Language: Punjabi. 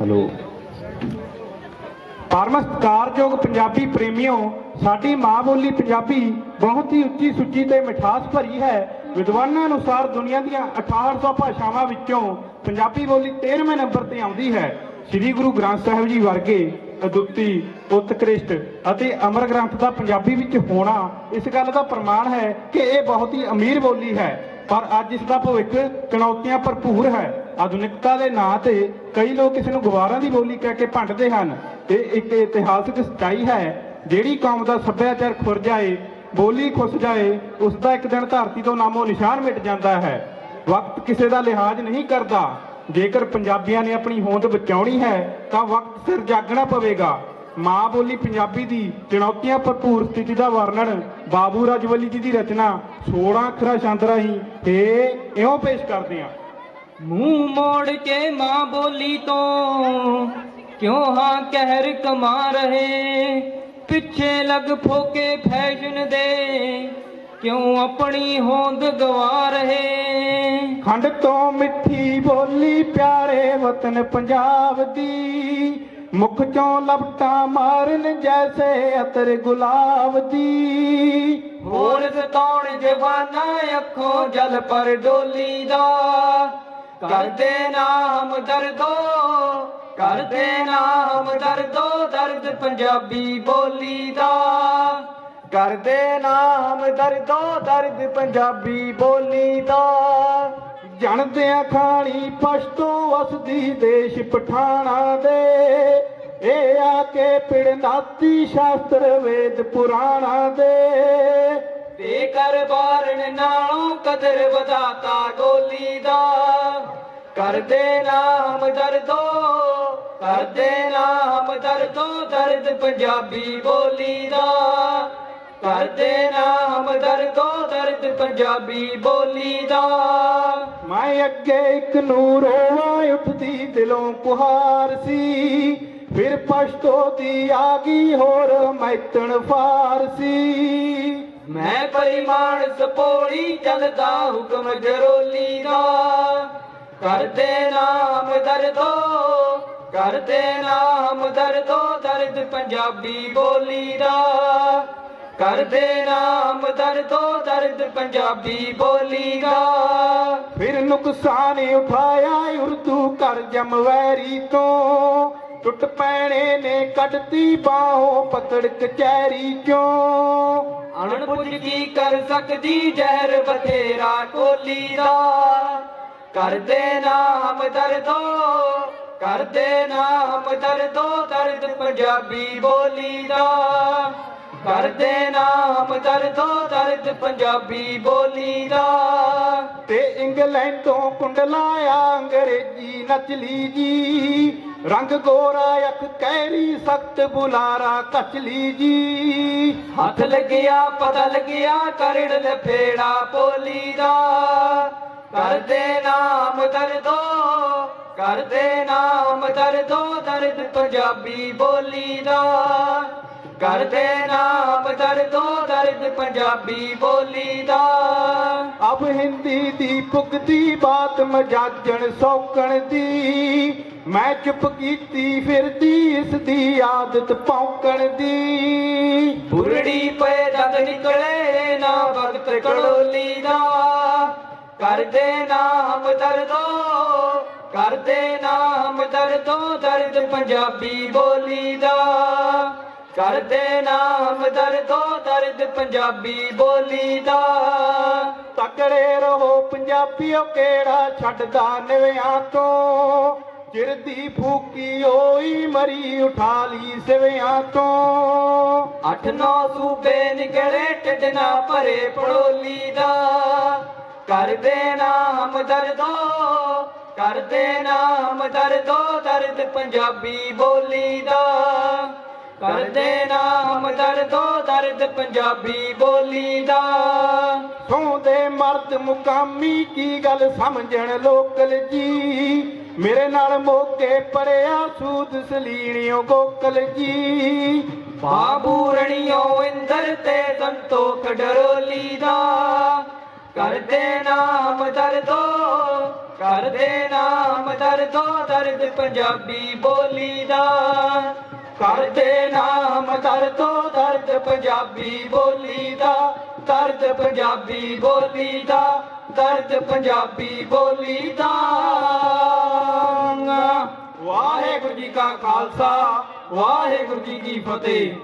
ਹੈਲੋ। ਪਰਮ ਪੰਜਾਬੀ ਪ੍ਰੇਮੀਓ, ਸਾਡੀ ਮਾਂ ਬੋਲੀ ਪੰਜਾਬੀ ਬਹੁਤ ਹੀ ਉੱਚੀ ਸੁੱਚੀ ਤੇ ਮਿਠਾਸ ਭਰੀ ਹੈ। ਵਿਦਵਾਨਾਂ ਅਨੁਸਾਰ ਦੁਨੀਆ ਦੀਆਂ 1800 ਭਾਸ਼ਾਵਾਂ ਵਿੱਚੋਂ ਪੰਜਾਬੀ ਬੋਲੀ 13ਵੇਂ ਨੰਬਰ ਤੇ ਆਉਂਦੀ ਹੈ। ਸ੍ਰੀ ਗੁਰੂ ਗ੍ਰੰਥ ਸਾਹਿਬ ਜੀ ਵਰਗੇ ਅਦੁੱਤੀ, ਉਤਕ੍ਰਿਸ਼ਟ ਅਤੇ ਅਮਰ ਗ੍ਰੰਥ ਦਾ ਪੰਜਾਬੀ ਵਿੱਚ ਹੋਣਾ ਇਸ ਗੱਲ ਦਾ ਪ੍ਰਮਾਣ ਹੈ ਕਿ ਇਹ ਬਹੁਤ ਹੀ ਅਮੀਰ ਬੋਲੀ ਹੈ। ਪਰ ਅੱਜ ਇਸ ਦਾ ਭਵਿੱਖ ਚੁਣੌਤੀਆਂ ਭਰਪੂਰ ਹੈ। ਆਧੁਨਿਕਤਾ ਦੇ ਨਾਂ ਤੇ ਕਈ ਲੋਕ ਇਸ ਨੂੰ ਗਵਾਰਾਂ ਦੀ ਬੋਲੀ ਕਹਿ ਕੇ ਭੰਡਦੇ ਹਨ। ਇਹ ਇੱਕ ਇਤਿਹਾਸਕ ਸੱਚਾਈ ਹੈ, ਜਿਹੜੀ ਕੌਮ ਦਾ ਸੱਭਿਆਚਾਰ ਖੁਰ ਜਾਏ, ਬੋਲੀ ਖੁੱਸ ਜਾਏ, ਉਸ ਦਾ ਇੱਕ ਦਿਨ ਧਰਤੀ ਤੋਂ ਨਾਮੋ ਨਿਸ਼ਾਨ ਮਿਟ ਜਾਂਦਾ ਹੈ। ਵਕਤ ਕਿਸੇ ਦਾ ਲਿਹਾਜ਼ ਨਹੀਂ ਕਰਦਾ। ਜੇਕਰ ਪੰਜਾਬੀਆਂ ਨੇ ਆਪਣੀ ਹੋਂਦ ਬਚਾਉਣੀ ਹੈ, ਤਾਂ ਵਕਤ ਸਿਰ ਜਾਗਣਾ ਪਵੇਗਾ। ਮਾਂ ਬੋਲੀ ਪੰਜਾਬੀ ਦੀ ਚੁਣੌਤੀਆਂ ਭਰਪੂਰ ਸਥਿਤੀ ਦਾ ਵਰਣਨ ਬਾਬੂ ਰਾਜਵਲੀ ਜੀ ਦੀ ਰਚਨਾ 16 ਅੱਖਰਾਂ ਛੰਦ ਰਾਹੀਂ ਇਹ ਇਉਂ ਪੇਸ਼ ਕਰਦੇ ਹਾਂ। ਮੂੰਹ ਮੋੜ ਕੇ ਮਾਂ ਬੋਲੀ ਤੋਂ ਕਿਉਂ ਹਾਂ ਕਹਿਰ ਕਮਾ ਰਹੇ? ਪਿੱਛੇ ਲੱਗ ਫੋਕੇ ਫੈਸ਼ਨ ਦੇ ਕਿਉਂ ਆਪਣੀ ਹੋਂਦ ਗਵਾ ਰਹੇ? ਖੰਡ ਤੋਂ ਮਿੱਠੀ ਬੋਲੀ ਪਿਆਰੇ ਵਤਨ ਪੰਜਾਬ ਦੀ ਮੁਖ ਚੋਂ ਲਪਟਾਂ ਮਾਰਨ ਜੈਸੇ ਅਤਰ ਗੁਲਾਬ ਦੀ। ਹੋਰ ਸਤਾਉਣ ਜਵਾਨਾ ਅੱਖੋਂ ਜਲ ਪਰ ਡੋਲੀ ਦਾ। ਕਰਦੇ ਨਾਮ ਦਰਦੋ, ਕਰਦੇ ਨਾਮ ਦਰਦੋ, ਦਰਦ ਪੰਜਾਬੀ ਬੋਲੀ ਦਾ। ਕਰਦੇ ਨਾਮ ਦਰਦੋ, ਦਰਦ ਪੰਜਾਬੀ ਬੋਲੀ ਦਾ। ਜਣਦਿਆਂ ਖਾਣੀ ਪਸ਼ਤੋ ਵਸਦੀ ਦੇਸ਼ ਪਠਾਣਾ ਦੇ। ਇਹ ਆ ਕੇ ਪਿੜਨਾਤੀ ਸ਼ਾਸਤਰ ਵੇਦ ਪੁਰਾਣਾ ਦੇ। ਤੇ ਕਰ ਬਾਰਨ ਨਾਲੋਂ ਕਦਰ ਵਧਾਤਾ ਗੋਲੀ ਦਾ। ਕਰਦੇ ਨਾਮ ਦਰਦੋ, ਕਰਦੇ ਨਾਮ ਦਰਦੋ ਦਰਦ ਪੰਜਾਬੀ ਬੋਲੀ ਦਾ। ਕਰਦੇ ਨਾਮ ਦਰਦੋ ਦਰਦ ਪੰਜਾਬੀ ਬੋਲੀ ਦਾ। ਮੈਂ ਅੱਗੇ ਇੱਕ ਨੂੰ ਰੋਵਾਂ ਉੱਠਦੀ ਦਿਲੋਂ ਪੁਹਾਰ ਸੀ। ਫਿਰ ਪਸ਼ਤੋ ਦੀ ਆ ਗਈ ਹੋਰ ਮੈਤਣ ਫਾਰਸੀ ਮੈਂ ਪਰਿਮਾਣ ਸਪੋੜੀ ਚੱਲਦਾ ਹੁਕਮ ਜਰੋਲੀ ਦਾ। ਕਰਦੇ ਨਾਮ ਦਰਦੋ ਕਰਦੇ ਨਾਮ ਦਰਦੋ ਦਰਦ ਪੰਜਾਬੀ ਬੋਲੀ ਦਾ। ਕਰਦੇ ਨਾਮ ਦਰਦੋ ਦਰਦ ਪੰਜਾਬੀ ਬੋਲੀ ਦਾ ਫਿਰ ਨੁਕਸਾਨ ਉਠਾਇਆ ਉਰਦੂ ਕਰ ਜਮਵੈਰੀ ਤੋਂ। ਟੁੱਟ ਪੈਣੇ ਨੇ ਕੱਢਤੀ ਬਾਹੋਂ ਪਕੜ ਕਚਹਿਰੀ ਚੋਂ। ਅਣਪੁੱਝ ਕੀ ਕਰ ਸਕਦੀ ਜ਼ਹਿਰ ਬਥੇਰਾ ਕੋਲੀ ਦਾ ਕਰਦੇ ਨਾਮ ਦਰਦੋ ਕਰਦੇ ਨਾਮ ਦਰਦੋ ਦਰਦ ਪੰਜਾਬੀ ਬੋਲੀ ਦਾ ਕਰਦੇ ਨਾਮ ਦਰਦੋ ਦਰਦ ਪੰਜਾਬੀ ਬੋਲੀ ਦਾ। ਤੇ ਇੰਗਲੈਂਡ ਤੋਂ ਕੁੰਡਲਾਇਆ ਅੰਗਰੇਜ਼ੀ ਨਚਲੀ ਜੀ। ਰੰਗ ਗੋਰਾ ਅੱਖ ਕਹਿਰੀ ਸਖਤ ਬੁਲਾਰਾ ਕਚਲੀ ਜੀ। ਹੱਥ ਲੱਗਿਆ ਪਤਾ ਲੱਗਿਆ ਕਰੜ ਲਫੇੜਾ ਬੋਲੀ ਦਾ। ਕਰਦੇ ਨਾਮ ਦਰਦੋ ਕਰਦੇ ਨਾਮ ਦਰਦੋ ਦਰਦ ਪੰਜਾਬੀ ਬੋਲੀ ਦਾ। ਕਰਦੇ ਨਾਮ ਦਰਦੋ ਦਰਦ ਪੰਜਾਬੀ ਬੋਲੀ ਦਾ। ਅਬ ਹਿੰਦੀ ਦੀ ਪੁੱਗਦੀ ਬਾਤ ਮਜਾਜਣ ਸੌਕਣ ਦੀ। ਮੈਂ ਚੁੱਪ ਕੀਤੀ ਫਿਰਦੀ ਇਸ ਦੀ ਆਦਤ ਪੌਕਣ ਦੀ। ਬੁਰੜੀ ਪਏ ਦੰਦ ਨਿਕਲੇ ਨਾ ਵਕਤ ਕੜੋਲੀ ਦਾ। ਕਰਦੇ ਨਾਮ ਦਰਦੋ ਕਰਦੇ ਨਾਮ ਦਰਦੋ ਦਰਦ ਪੰਜਾਬੀ ਬੋਲੀ ਦਾ। ਕਰਦੇ ਨਾਮ ਦਰਦੋ ਦਰਦ ਪੰਜਾਬੀ ਬੋਲੀ ਦਾ। ਤਕੜੇ ਰਹੋ ਪੰਜਾਬੀਓ, ਕਿਹੜਾ ਛੱਡਦਾ ਨਵਿਆਂ ਤੋਂ? ਚਿਰਦੀ ਫੂਕੀ ਹੋਈ, ਮਰੀ ਉਠਾ ਲਈ ਸਿਵਿਆਂ ਤੋਂ। ਅੱਠ ਨੌ ਸੂਬੇ ਨਿਕਲੇ ਟਿਡਨਾ ਭਰੇ ਪੜੋਲੀ ਦਾ। ਕਰਦੇ ਨਾਮ ਦਰਦੋ ਕਰਦੇ ਨਾਮ ਦਰਦੋ ਦਰਦ ਪੰਜਾਬੀ ਬੋਲੀ ਦਾ। ਕਰਦੇ ਨਾਮ ਦਰਦੋ ਦਰਦ ਪੰਜਾਬੀ ਬੋਲੀ ਦਾ। ਸੌਂਦੇ ਮਰਦ ਮੁਕਾਮੀ ਕੀ ਗੱਲ ਸਮਝਣ ਲੋਕਲ ਜੀ? ਮੇਰੇ ਨਾਲ ਮੋਕੇ ਪੜਿਆ ਸੂਦ ਸਲੀਣਿਓ ਗੋਕਲ ਜੀ। ਬਾਬੂ ਰਣੀਓ ਇੰਦਰ ਤੇ ਸੰਤੋਖ ਡਰੋਲੀ ਦਾ। ਕਰਦੇ ਨਾਮ ਦਰਦੋ ਕਰ ਕਰਦੇ ਨਾਮ ਦਰਦੋ ਦਰਦ ਪੰਜਾਬੀ ਬੋਲੀ ਦਾ। ਕਰਦੇ ਨਾਮ ਦਰਦੋ ਦਰਦ ਪੰਜਾਬੀ ਬੋਲੀ ਦਾ, ਦਰਦ ਪੰਜਾਬੀ ਬੋਲੀ ਦਾ, ਦਰਦ ਪੰਜਾਬੀ ਬੋਲੀ ਦਾ। ਵਾਹਿਗੁਰੂ ਜੀ ਕਾ ਖਾਲਸਾ, ਵਾਹਿਗੁਰੂ ਜੀ ਕੀ ਫਤਿਹ।